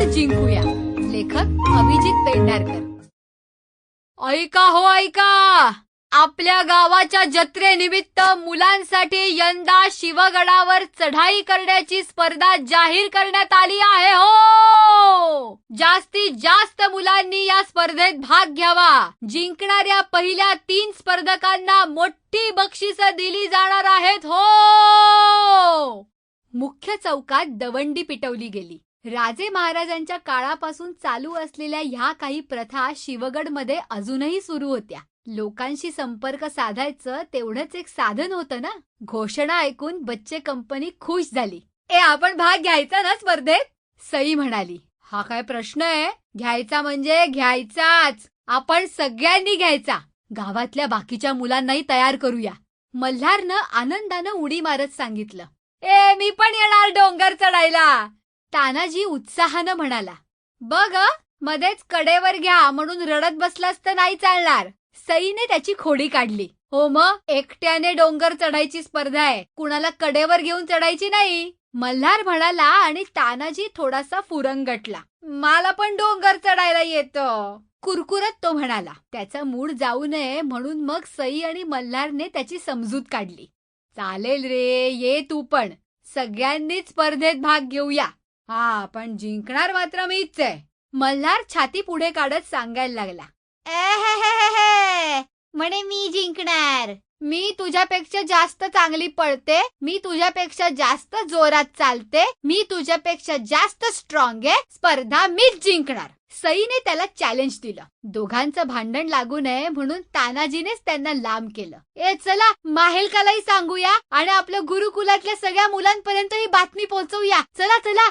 आपण जिंकूया. लेखक अभिजित पेंढारकर. ऐका हो ऐका. आपल्या गावाच्या जत्रेनिमित्त मुलांसाठी यंदा शिवगडावर चढाई करण्याची स्पर्धा जाहीर करण्यात आली आहे हो. जास्तीत जास्त मुलांनी या स्पर्धेत भाग घ्यावा. जिंकणाऱ्या पहिल्या तीन स्पर्धकांना मोठी बक्षिस दिली जाणार आहेत हो. मुख्य चौकात दवंडी पिटवली गेली. राजे महाराजांच्या काळापासून चालू असलेल्या ह्या काही प्रथा शिवगडमध्ये अजूनही सुरू होत्या. लोकांशी संपर्क साधायचं तेवढंच एक साधन होतं ना? घोषणा ऐकून बच्चे कंपनी खुश झाली. ए आपण भाग घ्यायचा ना स्पर्धेत? सई म्हणाली. हा काय प्रश्न आहे? घ्यायचा म्हणजे घ्यायचाच. आपण सगळ्यांनी घ्यायचा. गावातल्या बाकीच्या मुलांनाही तयार करूया. मल्हारनं आनंदानं उडी मारत सांगितलं. ए मी पण येणार डोंगर चढायला. तानाजी उत्साहानं म्हणाला बघ मध्येच कडेवर घ्या म्हणून रडत बसलास तर नाही चालणार. सईने त्याची खोडी काढली. हो मग एकट्याने डोंगर चढायची स्पर्धा आहे कुणाला कडेवर घेऊन चढायची नाही. मल्हार म्हणाला आणि तानाजी थोडासा फुरंगटला मला पण डोंगर चढायला येतं. कुरकुरत तो म्हणाला त्याचा मूड जाऊ नये म्हणून मग सई आणि मल्हारने त्याची समजूत काढली. चालेल रे ये तू पण. सगळ्यांनीच स्पर्धेत भाग घेऊया. हा पण जिंकणार मात्र मीच आहे. मल्हार छाती पुढे काढत सांगायला लागला. "एहेहेहेहे, म्हणे मी जिंकणार. मी तुझ्यापेक्षा जास्त चांगली पळते मी तुझ्यापेक्षा जास्त जोरात चालते मी तुझ्यापेक्षा जास्त स्ट्रॉंग आहे स्पर्धा मीच जिंकणार. सईने त्याला चॅलेंज दिलं. दोघांचं भांडण लागू नये म्हणून तानाजीनेच त्यांना लांब केलं. ए चला माहेलकालाही सांगूया आणि आपल्या गुरुकुलातल्या सगळ्या मुलांपर्यंत ही बातमी पोहोचवूया. चला चला.